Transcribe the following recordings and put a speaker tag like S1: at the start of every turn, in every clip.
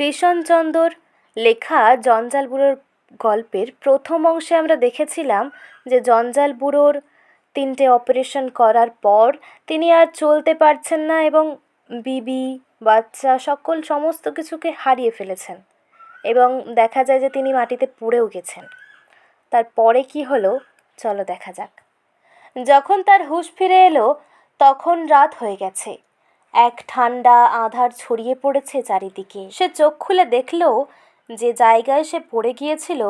S1: কৃষ্ণচন্দর লেখা জঞ্জাল বুড়োর গল্পের প্রথম অংশে আমরা দেখেছিলাম যে জঞ্জাল বুড়োর তিনটে অপারেশন করার পর তিনি আর চলতে পারছেন না এবং বিবি, বাচ্চা সকল সমস্ত কিছুকে হারিয়ে ফেলেছেন এবং দেখা যায় যে তিনি মাটিতে পুড়েও গেছেন। তারপরে কি হলো? চলো দেখা যাক। যখন তার হুঁশ ফিরে এলো, তখন রাত হয়ে গেছে। এক ঠান্ডা আধার ছড়িয়ে পড়েছে চারিদিকে। সে চোখ খুলে দেখল যে জায়গায় সে পড়ে গিয়েছিল,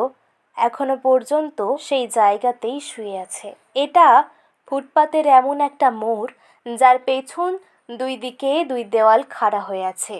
S1: এখনও পর্যন্ত সেই জায়গাতেই শুয়ে আছে। এটা ফুটপাতের এমন একটা মোড় যার পেছন দুই দিকে দুই দেওয়াল খাড়া হয়ে আছে।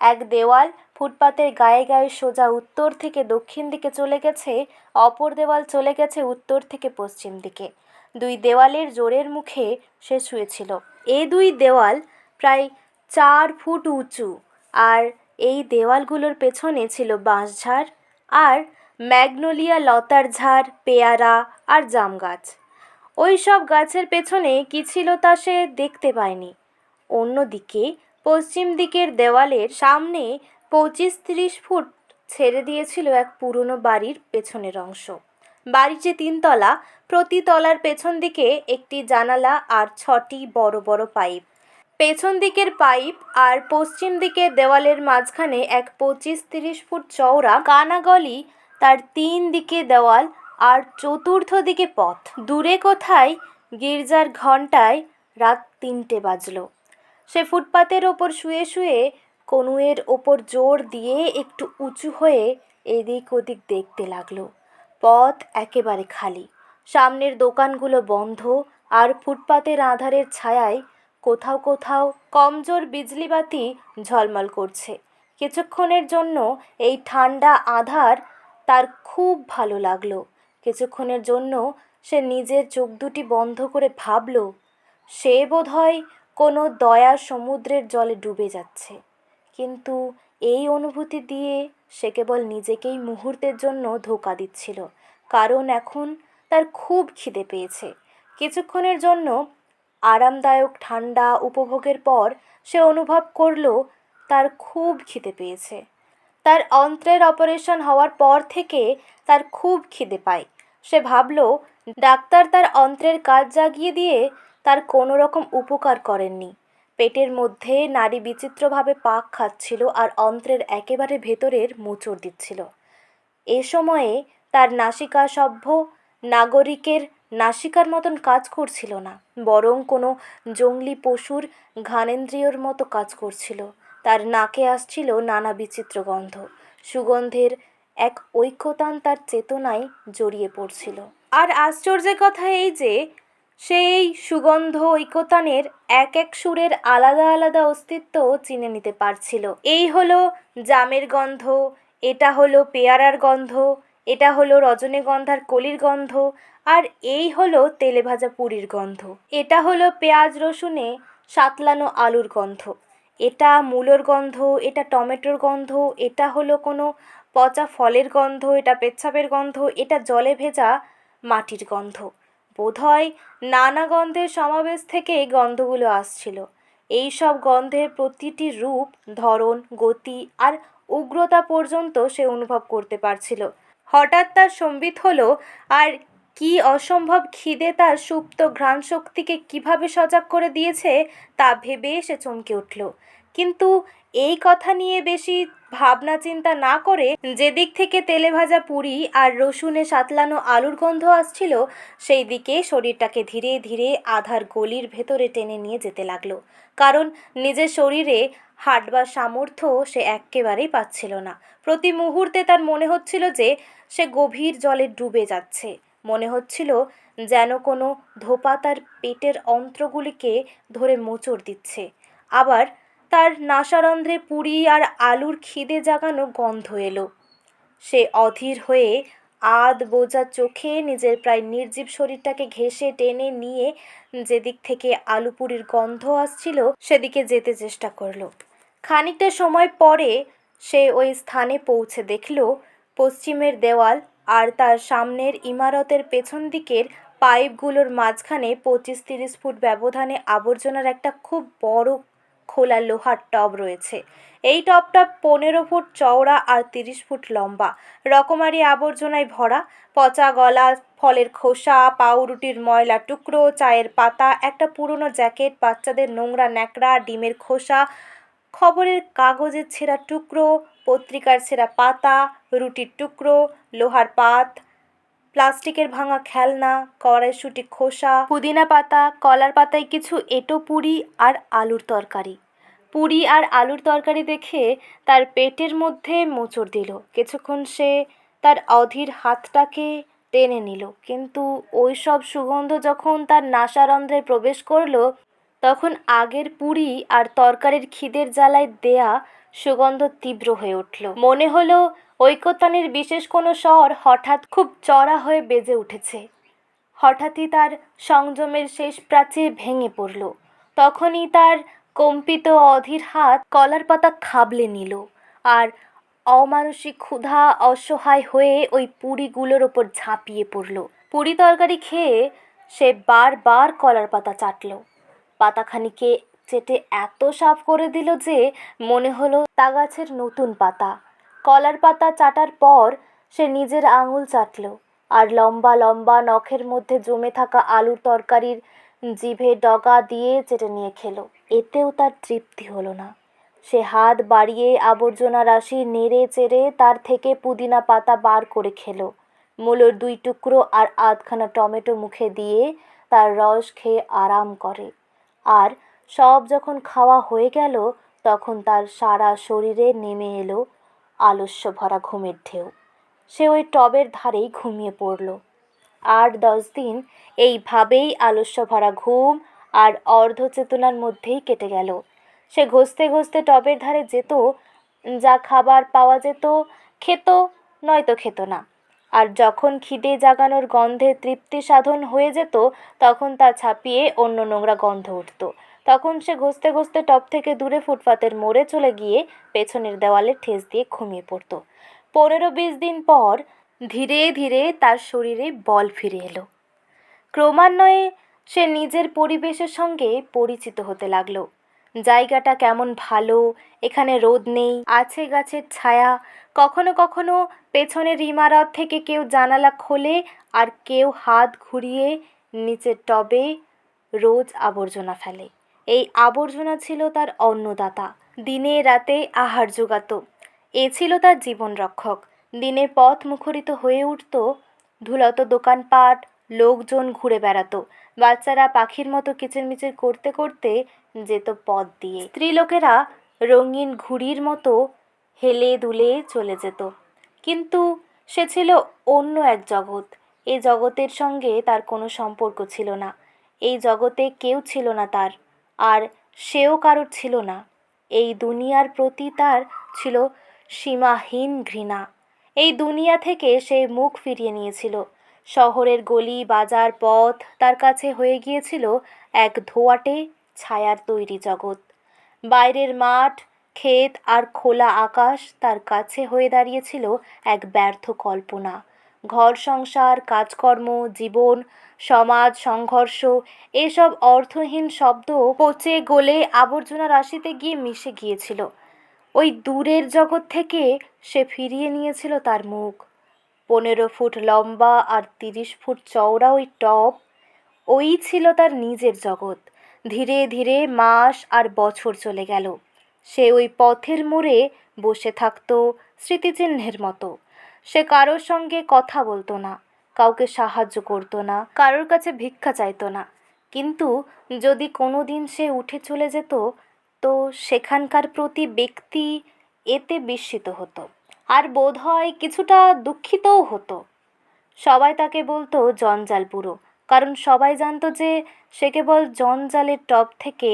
S1: এক দেওয়াল ফুটপাতের গায়ে গায়ে সোজা উত্তর থেকে দক্ষিণ দিকে চলে গেছে, অপর দেওয়াল চলে গেছে উত্তর থেকে পশ্চিম দিকে। দুই দেওয়ালের জোরের মুখে সে শুয়েছিল। এই দুই দেওয়াল প্রায় চার ফুট উঁচু। আর এই দেওয়ালগুলোর পেছনে ছিল বাঁশঝাড় আর ম্যাগনোলিয়া লতার ঝাড়, পেয়ারা আর জাম গাছ। ওই সব গাছের পেছনে কী ছিল তা সে দেখতে পায়নি। অন্যদিকে পশ্চিম দিকের দেওয়ালের সামনে পঁচিশ তিরিশ ফুট ছেড়ে দিয়েছিল এক পুরনো বাড়ির পেছনের অংশ। বাড়িটি তিনতলা, প্রতি তলার পেছন দিকে একটি জানালা আর ছটি বড় বড় পাইপ। পেছন দিকের পাইপ আর পশ্চিম দিকের দেওয়ালের মাঝখানে এক পঁচিশ তিরিশ ফুট চওড়া কানাগলি, তার তিন দিকে দেওয়াল আর চতুর্থ দিকে পথ। দূরে কোথায়? গির্জার ঘণ্টায় রাত তিনটে বাজলো। সে ফুটপাতের ওপর শুয়ে শুয়ে কনুয়ের ওপর জোর দিয়ে একটু উঁচু হয়ে এদিক ওদিক দেখতে লাগল। পথ একেবারে খালি। সামনের দোকানগুলো বন্ধ আর ফুটপাতের আধারের ছায়ায় কোথাও কোথাও কমজোর বিজলিবাতি ঝলমল করছে। কিছুক্ষণের জন্য এই ঠান্ডা আধার তার খুব ভালো লাগল। কিছুক্ষণের জন্য সে নিজের চোখ দুটি বন্ধ করে ভাবল, সে বোধহয় কোনো দয়া সমুদ্রের জলে ডুবে যাচ্ছে। কিন্তু এই অনুভূতি দিয়ে সে কেবল নিজেকেই মুহূর্তের জন্য ধোকা দিচ্ছিল, কারণ এখন তার খুব খিদে পেয়েছে। কিছুক্ষণের জন্য আরামদায়ক ঠান্ডা উপভোগের পর সে অনুভব করল তার খুব খিদে পেয়েছে। তার অন্ত্রের অপারেশন হওয়ার পর থেকে তার খুব খিদে পায়। সে ভাবল, ডাক্তার তার অন্ত্রের কাজ জাগিয়ে দিয়ে তার কোনো রকম উপকার করেননি। পেটের মধ্যে নারী বিচিত্রভাবে পাক খাচ্ছিল আর অন্ত্রের একেবারে ভেতরের মোচড় দিচ্ছিল। এ সময়ে তার নাসিকা সভ্য নাগরিকের নাসিকার মতন কাজ করছিল না, বরং কোনো জংলি পশুর ঘানেন্দ্রিয়র মতো কাজ করছিল। তার নাকে আসছিল নানা বিচিত্র গন্ধ। সুগন্ধের এক ঐক্যতান তার চেতনায় জড়িয়ে পড়ছিল। আর আশ্চর্যের কথা এই যে সেই সুগন্ধ ঐকতানের এক এক সুরের আলাদা আলাদা অস্তিত্ব চিনে নিতে পারছিল। এই হলো জামের গন্ধ, এটা হলো পেয়ারার গন্ধ, এটা হলো রজনীগন্ধার কলির গন্ধ আর এই হলো তেলে ভাজা পুরীর গন্ধ। এটা হলো পেঁয়াজ রসুনে সাতলানো আলুর গন্ধ। এটা মূলোর গন্ধ, এটা টমেটোর গন্ধ, এটা হলো কোনো পচা ফলের গন্ধ, এটা পেচ্ছাপের গন্ধ, এটা জলে ভেজা মাটির গন্ধ। বোধহয় নানা গন্ধের সমাবেশ থেকে এই গন্ধগুলো আসছিল। এই সব গন্ধের প্রতিটি রূপ, ধরন, গতি আর উগ্রতা পর্যন্ত সে অনুভব করতে পারছিল। হঠাৎ তার সম্বিত হলো, আর কি অসম্ভব খিদে তার সুপ্ত ঘ্রাণ শক্তিকে কীভাবে সজাগ করে দিয়েছে তা ভেবে সে চমকে উঠল। কিন্তু এই কথা নিয়ে বেশি ভাবনা চিন্তা না করে যেদিক থেকে তেলে ভাজা পুরি আর রসুনে সাতলানো আলুর গন্ধ আসছিল, সেই দিকে শরীরটাকে ধীরে ধীরে আধার গলির ভেতরে টেনে নিয়ে যেতে লাগল। কারণ নিজের শরীরে হাঁটবার সামর্থ্য সে এক্কেবারেই পাচ্ছিল না। প্রতি মুহূর্তে তার মনে হচ্ছিল যে সে গভীর জলে ডুবে যাচ্ছে। মনে হচ্ছিল যেন কোনো ধোপা তার পেটের অন্ত্রগুলিকে ধরে মোচড় দিচ্ছে। আবার তার নাসারন্ধ্রে পুরি আর আলুর খিদে জাগানো গন্ধ এলো। সে অধীর হয়ে আধ বোঝা চোখে নিজের প্রায় নির্জীব শরীরটাকে ঘেঁষে টেনে নিয়ে যেদিক থেকে আলু পুরির গন্ধ আসছিল, সেদিকে যেতে চেষ্টা করল। খানিকটা সময় পরে সে ওই স্থানে পৌঁছে দেখল, পশ্চিমের দেওয়াল আর তার সামনের ইমারতের পেছন দিকের পাইপগুলোর মাঝখানে পঁচিশ তিরিশ ফুট ব্যবধানে আবর্জনার একটা খুব বড় খোলা লোহার টব রয়েছে। এই টবটা পনেরো ফুট চওড়া আর তিরিশ ফুট লম্বা। রকমারি আবর্জনায় ভরা, পচা গলা, ফলের খোসা, পাউরুটির ময়লা টুকরো, চায়ের পাতা, একটা পুরনো জ্যাকেট, বাচ্চাদের নোংরা ন্যাকড়া, ডিমের খোসা খবরের কাগজের ছেঁড়া টুকরো, পত্রিকার ছেঁড়া পাতা, রুটির টুকরো, লোহার পাত, প্লাস্টিকের ভাঙা খেলনা, কড়াইশুঁটি খোসা, পুদিনা পাতা, কলার পাতায় কিছু এঁটো পুরি আর আলুর তরকারি। পুরি আর আলুর তরকারি দেখে তার পেটের মধ্যে মোচড় দিল। কিছুক্ষণ সে তার অধীর হাতটাকে টেনে নিল। কিন্তু ওই সব সুগন্ধ যখন তার নাসারন্ধ্রে প্রবেশ করল তখন আগের পুরি আর তরকারির খিদের জ্বালায় দেয়া সুগন্ধ তীব্র হয়ে উঠল। মনে হলো ঐকতানের বিশেষ কোনো স্বর হঠাৎ খুব চড়া হয়ে বেজে উঠেছে। হঠাৎই তার সংযমের শেষ প্রাচীর ভেঙে পড়ল। তখনই তার কম্পিত অধীর হাত কলার পাতা খাবলে নিল আর অমানসিক ক্ষুধা অসহায় হয়ে ওই পুরিগুলোর ওপর ঝাঁপিয়ে পড়ল। পুরি তরকারি খেয়ে সে বারবার কলার পাতা চাটল। পাতাখানিকে চেটে এত সাফ করে দিল যে মনে হলো তা গাছের নতুন পাতা। কলার পাতা চাটার পর সে নিজের আঙুল চাটল আর লম্বা লম্বা নখের মধ্যে জমে থাকা আলুর তরকারির জিভে ডগা দিয়ে চেটে নিয়ে খেলো। এতেও তার তৃপ্তি হলো না। সে হাত বাড়িয়ে আবর্জনা রাশি নেড়ে চেড়ে তার থেকে পুদিনা পাতা বার করে খেলো। মূলোর দুই টুকরো আর আধখানা টমেটো মুখে দিয়ে তার রস খেয়ে আরাম করে। আর সব যখন খাওয়া হয়ে গেল, তখন তার সারা শরীরে নেমে এলো আলস্য ভরা ঘুমের ঢেউ। সে ওই টবের ধারেই ঘুমিয়ে পড়ল। আট দশ দিন এইভাবেই আলস্য ভরা ঘুম আর অর্ধচেতনার মধ্যেই কেটে গেল। সে ঘষতে ঘষতে টবের ধারে যেত, যা খাবার পাওয়া যেত, খেত, নয়তো খেত না। আর যখন খিদে জাগানোর গন্ধে তৃপ্তি সাধন হয়ে যেত, তখন তা ছাপিয়ে অন্য নোংরা গন্ধ উঠত। তখন সে ঘষতে ঘষতে টব থেকে দূরে ফুটপাতের মোড়ে চলে গিয়ে পেছনের দেওয়ালে ঠেস দিয়ে ঘুমিয়ে পড়তো। পনেরো বিশ দিন পর ধীরে ধীরে তার শরীরে বল ফিরে এলো। ক্রমান্বয়ে সে নিজের পরিবেশের সঙ্গে পরিচিত হতে লাগল। জায়গাটা কেমন ভালো, এখানে রোদ নেই, আছে গাছের ছায়া কখনো কখনো পেছনের ইমারত থেকে কেউ জানালা খোলে আর কেউ হাত ঘুরিয়ে নিচের টবে রোজ আবর্জনা ফেলে। এই আবর্জনা ছিল তার অন্নদাতা। দিনে, রাতে আহার জোগাতো এ ছিল তার জীবন রক্ষক দিনে পথ মুখরিত হয়ে উঠত, ধুলত দোকানপাট, লোকজন ঘুরে বেড়াতো। বাচ্চারা পাখির মতো কিচিরমিচির করতে করতে যেত পথ দিয়ে। স্ত্রীলোকেরা রঙিন ঘুড়ির মতো হেলে দুলে চলে যেত। কিন্তু সে ছিল অন্য এক জগৎ। এই জগতের সঙ্গে তার কোনো সম্পর্ক ছিল না। এই জগতে কেউ ছিল না তার, আর সেও কারোর ছিল না। এই দুনিয়ার প্রতি তার ছিল সীমাহীন ঘৃণা। এই দুনিয়া থেকে সে মুখ ফিরিয়ে নিয়েছিল। শহরের গলি, বাজার, পথ তার কাছে হয়ে গিয়েছিল এক ধোয়াটে ছায়ার তৈরি জগৎ। বাইরের মাঠ ক্ষেত আর খোলা আকাশ তার কাছে হয়ে দাঁড়িয়েছিল এক ব্যর্থ কল্পনা। ঘর সংসার, কাজকর্ম, জীবন, সমাজ, সংঘর্ষ, এসব অর্থহীন শব্দ পচে গলে আবর্জনা রাশিতে গিয়ে মিশে গিয়েছিল। ওই দূরের জগৎ থেকে সে ফিরিয়ে নিয়েছিল তার মুখ। পনেরো ফুট লম্বা আর তিরিশ ফুট চওড়া ওই টপ, ওই ছিল তার নিজের জগৎ। ধীরে ধীরে মাস আর বছর চলে গেল। সে ওই পথের মোড়ে বসে থাকতো স্মৃতিচিহ্নের মতো। সে কারোর সঙ্গে কথা বলতো না, কাউকে সাহায্য করতো না, কারোর কাছে ভিক্ষা চাইতো না। কিন্তু যদি কোনো দিন সে উঠে চলে যেত, তো সেখানকার প্রতি ব্যক্তি এতে বিস্মিত হতো আর বোধ হয় কিছুটা দুঃখিতও হতো। সবাই তাকে বলতো জঞ্জাল বুড়ো কারণ সবাই জানতো যে সে কেবল জঞ্জালের টব থেকে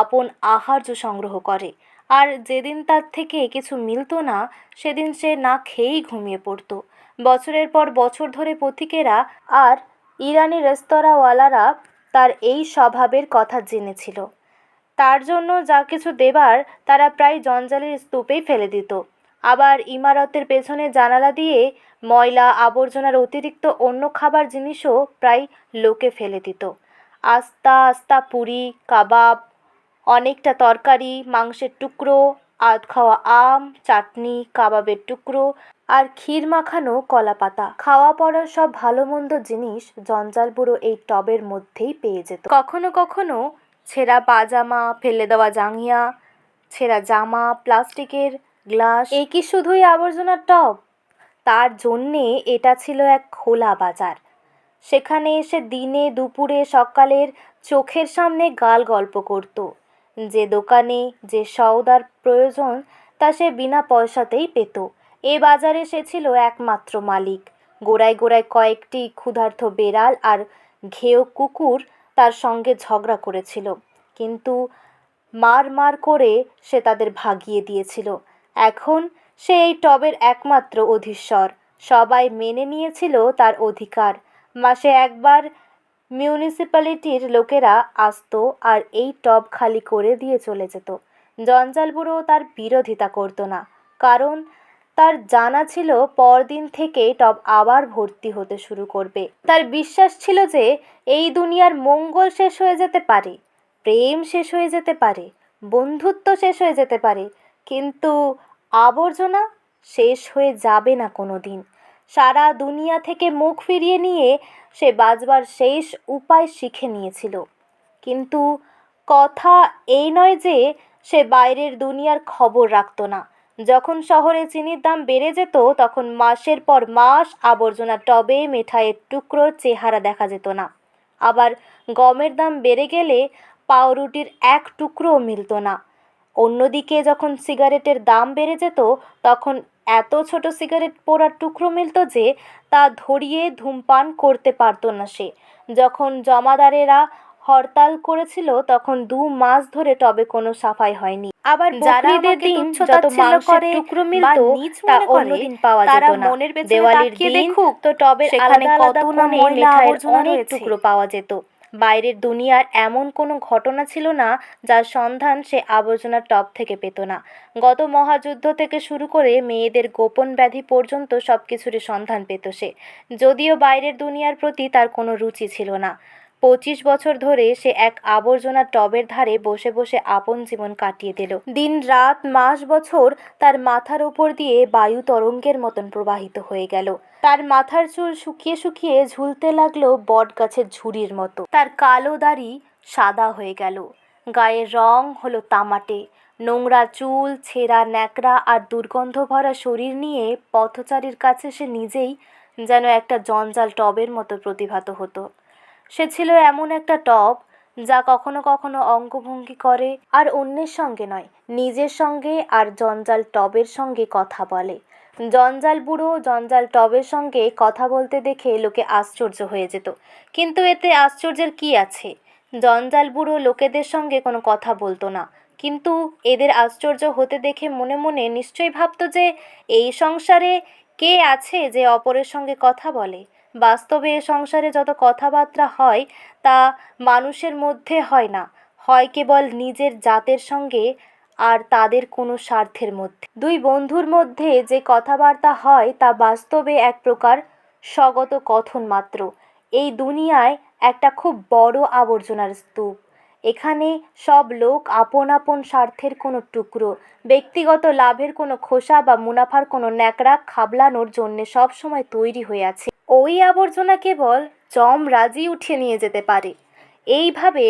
S1: আপন আহার্য সংগ্রহ করে। আর যেদিন তার থেকে কিছু মিলতো না, সেদিন সে না খেয়েই ঘুমিয়ে পড়তো। বছরের পর বছর ধরে পথিকেরা আর ইরানি রেস্তোরাঁওয়ালারা তার এই স্বভাবের কথা জেনেছিল। তার জন্য যা কিছু দেবার, তারা প্রায় জঞ্জালের স্তূপেই ফেলে দিত। আবার ইমারতের পেছনে জানালা দিয়ে ময়লা, আবর্জনার অতিরিক্ত অন্য খাবার জিনিসও প্রায় লোকে ফেলে দিত। আস্তা আস্তা পুরি, কাবাব অনেকটা তরকারি, মাংসের টুকরো আধ খাওয়া আম, চাটনি, কাবাবের টুকরো আর ক্ষীর মাখানো কলা পাতা। খাওয়া পড়ার সব ভালো মন্দ জিনিস জঞ্জাল বুড়ো এই টবের মধ্যেই পেয়ে যেত। কখনো কখনো ছেঁড়া পাজামা, ফেলে দেওয়া জাঙ্গিয়া, ছেঁড়া জামা, প্লাস্টিকের গ্লাস। এই কি শুধুই আবর্জনার টব? তার জন্যে এটা ছিল এক খোলা বাজার। সেখানে এসে দিনে, দুপুরে, সকালের চোখের সামনে গাল গল্প করত। যে দোকানে যে সওদার প্রয়োজন, তা সে বিনা পয়সাতেই পেত। এ বাজারে সে ছিল একমাত্র মালিক। গোড়ায় গোড়ায় কয়েকটি ক্ষুধার্ত বেড়াল আর ঘেয় কুকুর তার সঙ্গে ঝগড়া করেছিল। কিন্তু মার মার করে সে তাদের ভাগিয়ে দিয়েছিল। এখন সে এই টবের একমাত্র অধীশ্বর। সবাই মেনে নিয়েছিল তার অধিকার। মাসে একবার মিউনিসিপ্যালিটির লোকেরা আসতো আর এই টব খালি করে দিয়ে চলে যেত। জঞ্জাল বুড়ো তার বিরোধিতা করতো না, কারণ তার জানা ছিল পরদিন থেকে টব আবার ভর্তি হতে শুরু করবে। তার বিশ্বাস ছিল যে এই দুনিয়ার মঙ্গল শেষ হয়ে যেতে পারে, প্রেম শেষ হয়ে যেতে পারে, বন্ধুত্ব শেষ হয়ে যেতে পারে, কিন্তু আবর্জনা শেষ হয়ে যাবে না কোনো দিন সারা দুনিয়া থেকে মুখ ফিরিয়ে নিয়ে সে বাঁচবার শেষ উপায় শিখে নিয়েছিল। কিন্তু কথা এই নয় যে সে বাইরের দুনিয়ার খবর রাখতো না। যখন শহরে চিনির দাম বেড়ে যেত, তখন মাসের পর মাস আবর্জনা টবে মেঠাইয়ের টুকরোর চেহারা দেখা যেত না। আবার গমের দাম বেড়ে গেলে পাউরুটির এক টুকরোও মিলতো না। অন্যদিকে যখন সিগারেটের দাম বেড়ে যেত, তখন এত ছোট সিগারেট পোড়ার টুকরো মিলতো যে তা ধরিয়ে ধূমপান করতে পারতো না সে। যখন জমাদারেরা হরতাল করেছিল তখন দু মাস ধরে টবে কোনো সাফাই হয়নি। আবার যারা
S2: দিন যত মাংসের টুকরো মিলতো তা অন্যদিন পাওয়া যেত না।
S1: মনের তাকিয়ে দেখুক তো টবের
S2: সেখানে কত না ময়লা আবর্জনা
S1: টুকরো পাওয়া যেত। বাইরের দুনিয়ার এমন কোনো ঘটনা ছিল না যার সন্ধান সে আবর্জনার টপ থেকে পেত না। গত মহাযুদ্ধ থেকে শুরু করে মেয়েদের গোপন ব্যাধি পর্যন্ত সব কিছুরই সন্ধান পেত সে। যদিও বাইরের দুনিয়ার প্রতি তার কোনো রুচি ছিল না। পঁচিশ বছর ধরে সে এক আবর্জনার টবের ধারে বসে বসে আপন জীবন কাটিয়ে দিল। দিন, রাত, মাস, বছর তার মাথার ওপর দিয়ে বায়ু তরঙ্গের মতন প্রবাহিত হয়ে গেল। তার মাথার চুল শুকিয়ে শুকিয়ে ঝুলতে লাগল বট গাছের ঝুড়ির মতো। তার কালো দাড়ি সাদা হয়ে গেল। গায়ের রং হলো তামাটে। নোংরা চুল, ছেঁড়া ন্যাকড়া আর দুর্গন্ধ ভরা শরীর নিয়ে পথচারীর কাছে সে নিজেই যেন একটা জঞ্জাল টবের মতো প্রতিভাত হতো। সে ছিল এমন একটা টব যা কখনো কখনো অঙ্গভঙ্গি করে আর অন্যের সঙ্গে নয়, নিজের সঙ্গে আর জঞ্জাল টবের সঙ্গে কথা বলে। জঞ্জাল বুড়ো জঞ্জাল টবের সঙ্গে কথা বলতে দেখে লোকে আশ্চর্য হয়ে যেত। কিন্তু এতে আশ্চর্যের কি আছে? জঞ্জাল বুড়ো লোকেদের সঙ্গে কোনো কথা বলতো না। কিন্তু এদের আশ্চর্য হতে দেখে মনে মনে নিশ্চয়ই ভাবতো যে, এই সংসারে কে আছে যে অপরের সঙ্গে কথা বলে? বাস্তবে এ সংসারে যত কথাবার্তা হয়, তা মানুষের মধ্যে হয় না। হয় কেবল নিজের জাতের সঙ্গে আর তাদের কোনো স্বার্থের মধ্যে। দুই বন্ধুর মধ্যে যে কথাবার্তা হয়, তা বাস্তবে এক প্রকার স্বগত কথন মাত্র। এই দুনিয়ায় একটা খুব বড় আবর্জনার স্তূপ। এখানে সব লোক আপন আপন স্বার্থের কোনো টুকরো, ব্যক্তিগত লাভের কোনো খোসা বা মুনাফার কোনো ন্যাকড়া খাবলানোর জন্যে সবসময় তৈরি হয়ে আছে। ওই আবর্জনা কেবল রাজি উঠিয়ে নিয়ে যেতে পারে। এইভাবে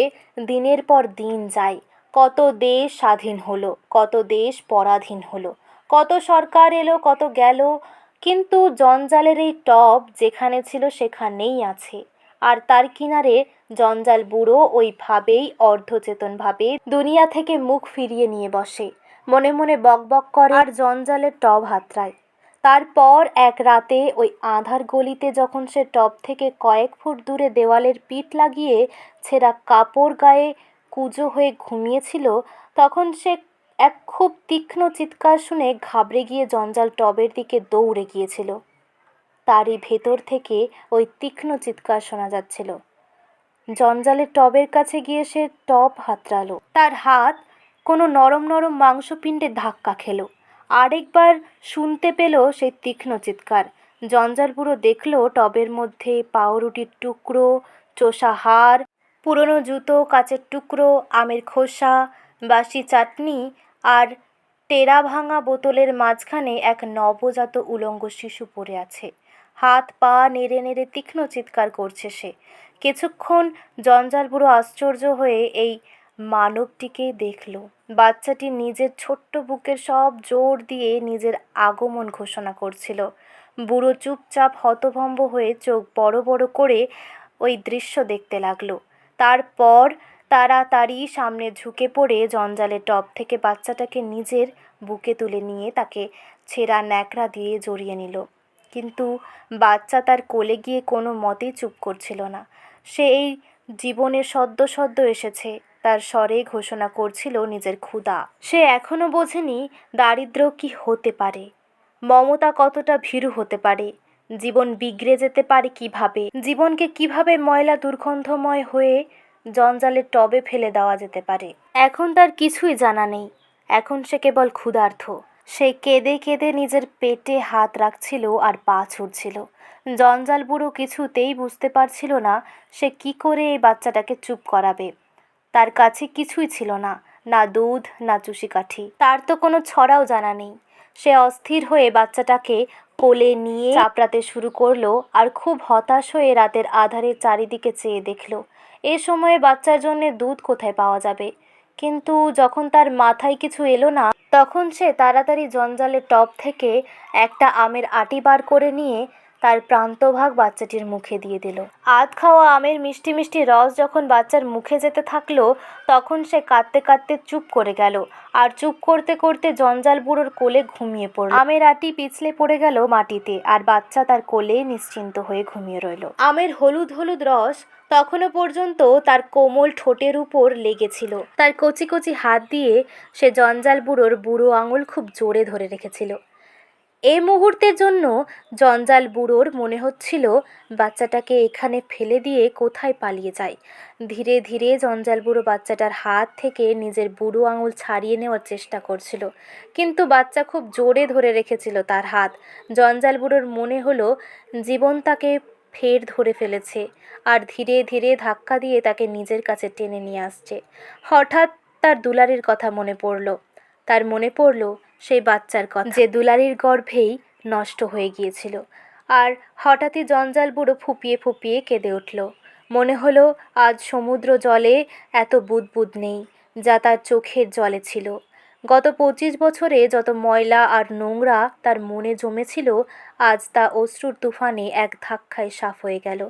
S1: দিনের পর দিন যায়। কত দেশ স্বাধীন হলো, কত দেশ পরাধীন হলো, কত সরকার এলো, কত গেল, কিন্তু জঞ্জালের এই টব যেখানে ছিল সেখানেই আছে। আর তার কিনারে জঞ্জাল বুড়ো ওইভাবেই অর্ধচেতনভাবে দুনিয়া থেকে মুখ ফিরিয়ে নিয়ে বসে। মনে মনে বকবক করে, আর জঞ্জালের টব হাতড়ায়। তারপর এক রাতে ওই আঁধার গলিতে যখন সে টব থেকে কয়েক ফুট দূরে দেওয়ালের পিঠ লাগিয়ে ছেঁড়া কাপড় গায়ে কুজো হয়ে ঘুমিয়েছিল, তখন সে এক খুব তীক্ষ্ণ চিৎকার শুনে ঘাবড়ে গিয়ে জঞ্জাল টবের দিকে দৌড়ে গিয়েছিল। তারই ভেতর থেকে ওই তীক্ষ্ণ চিৎকার শোনা যাচ্ছিল। জঞ্জালের টবের কাছে গিয়ে সে টব হাতড়ালো। তার হাত কোনো নরম নরম মাংসপিণ্ডে ধাক্কা খেলো। আরেকবার শুনতে পেল সেই তীক্ষ্ণ চিৎকার। জঞ্জাল বুড়ো দেখল টবের মধ্যে পাউরুটির টুকরো, চোষা হাড়, পুরনো জুতো, কাচের টুকরো, আমের খোসা, বাসি চাটনি আর টেরা ভাঙা বোতলের মাঝখানে এক নবজাত উলঙ্গ শিশু পড়ে আছে। হাত পা নেড়ে নেড়ে তীক্ষ্ণ চিৎকার করছে সে। কিছুক্ষণ জঞ্জাল বুড়ো আশ্চর্য হয়ে এই মানবটিকে দেখল। বাচ্চাটি নিজের ছোট্ট বুকের সব জোর দিয়ে নিজের আগমন ঘোষণা করছিল। বুড়ো চুপচাপ হতভম্ব হয়ে চোখ বড় বড় করে ওই দৃশ্য দেখতে লাগল। তারপর তারা তাড়াতাড়ি সামনে ঝুঁকে পড়ে জঞ্জালের টব থেকে বাচ্চাটাকে নিজের বুকে তুলে নিয়ে তাকে ছেঁড়া ন্যাকড়া দিয়ে জড়িয়ে নিল। কিন্তু বাচ্চা তার কোলে গিয়ে কোনো মতেই চুপ করছিল না। সে এই জীবনে সদ্য সদ্য এসেছে। তার স্বরে ঘোষণা করছিল নিজের ক্ষুধা। সে এখনও বোঝেনি দারিদ্র কি হতে পারে। মমতা কতটা ভীরু হতে পারে। জীবন বিগড়ে যেতে পারে কীভাবে? জীবনকে কীভাবে ময়লা দুর্গন্ধময় হয়ে জঞ্জালের টবে ফেলে দেওয়া যেতে পারে? এখন তার কিছুই জানা নেই। এখন সে কেবল ক্ষুধার্থ সে কেঁদে কেঁদে নিজের পেটে হাত রাখছিল আর পা ছুটছিল জঞ্জাল বুড়ো কিছুতেই বুঝতে পারছিল না সে কি করে এই বাচ্চাটাকে চুপ করাবে। তার কাছে কিছুই ছিল না না দুধ, না চুষিকাঠি। তার তো কোনো ছড়াও জানা নেই। সে অস্থির হয়ে বাচ্চাটাকে কোলে নিয়ে চাপড়াতে শুরু করল আর খুব হতাশ হয়ে রাতের আধারে চারিদিকে চেয়ে দেখল, এ সময়ে বাচ্চার জন্য দুধ কোথায় পাওয়া যাবে? কিন্তু যখন তার মাথায় কিছু এলো না, তখন সে তাড়াতাড়ি জঞ্জালের টব থেকে একটা আমের আটি বার করে নিয়ে তার প্রান্তভাগ বাচ্চাটির মুখে দিয়ে দিল। আধ খাওয়া আমের মিষ্টি মিষ্টি রস যখন বাচ্চার মুখে যেতে থাকল, তখন সে কাঁদতে কাঁদতে চুপ করে গেল আর চুপ করতে করতে জঞ্জাল বুড়োর কোলে ঘুমিয়ে পড়ল। আমের আটি পিছলে পড়ে গেল মাটিতে আর বাচ্চা তার কোলে নিশ্চিন্ত হয়ে ঘুমিয়ে রইল। আমের হলুদ হলুদ রস তখনও পর্যন্ত তার কোমল ঠোঁটের উপর লেগেছিল। তার কচি কচি হাত দিয়ে সে জঞ্জাল বুড়োর বুড়ো আঙুল খুব জোরে ধরে রেখেছিল। এই মুহূর্তের জন্য জঞ্জাল বুড়োর মনে হচ্ছিল বাচ্চাটাকে এখানে ফেলে দিয়ে কোথায় পালিয়ে যায়। ধীরে ধীরে জঞ্জাল বুড়ো বাচ্চাটার হাত থেকে নিজের বুড়ো আঙুল ছাড়িয়ে নেওয়ার চেষ্টা করছিল, কিন্তু বাচ্চা খুব জোরে ধরে রেখেছিল তার হাত। জঞ্জাল বুড়োর মনে হলো জীবন তাকে ফের ধরে ফেলেছে আর ধীরে ধীরে ধাক্কা দিয়ে তাকে নিজের কাছে টেনে নিয়ে আসছে। হঠাৎ তার দুলারির কথা মনে পড়ল। তার মনে পড়ল সেই বাচ্চার কথা। যে দুলারির গর্ভেই নষ্ট হয়ে গিয়েছিল। আর হঠাৎই জঞ্জাল বুড়ো ফুপিয়ে ফুপিয়ে কেঁদে উঠল। মনে হলো আজ সমুদ্র জলে এত বুদবুদ নেই, যা তার চোখের জলে ছিল। গত পঁচিশ বছরে যত ময়লা আর নোংরা তার মনে জমেছিল, আজ তা অশ্রুর তুফানে এক ধাক্কায় সাফ হয়ে গেল।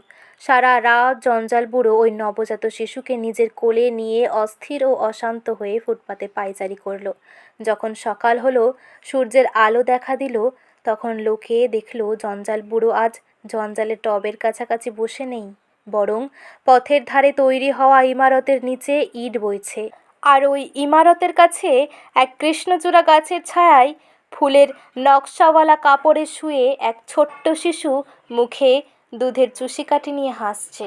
S1: সারা রাত জঞ্জাল বুড়ো ওই নবজাত শিশুকে নিজের কোলে নিয়ে অস্থির ও অশান্ত হয়ে ফুটপাতে পায়চারি করল। যখন সকাল হলো, সূর্যের আলো দেখা দিল, তখন লোকে দেখল, জঞ্জাল বুড়ো আজ জঞ্জালের টবের কাছাকাছি বসে নেই, বরং পথের ধারে তৈরি হওয়া ইমারতের নিচে ইট বইছে। আর ওই ইমারতের কাছে এক কৃষ্ণচূড়া গাছের ছায়ায় ফুলের নকশাওয়ালা কাপড়ে শুয়ে এক ছোট্ট শিশু মুখে দুধের চুষিকাঠি নিয়ে হাসছে।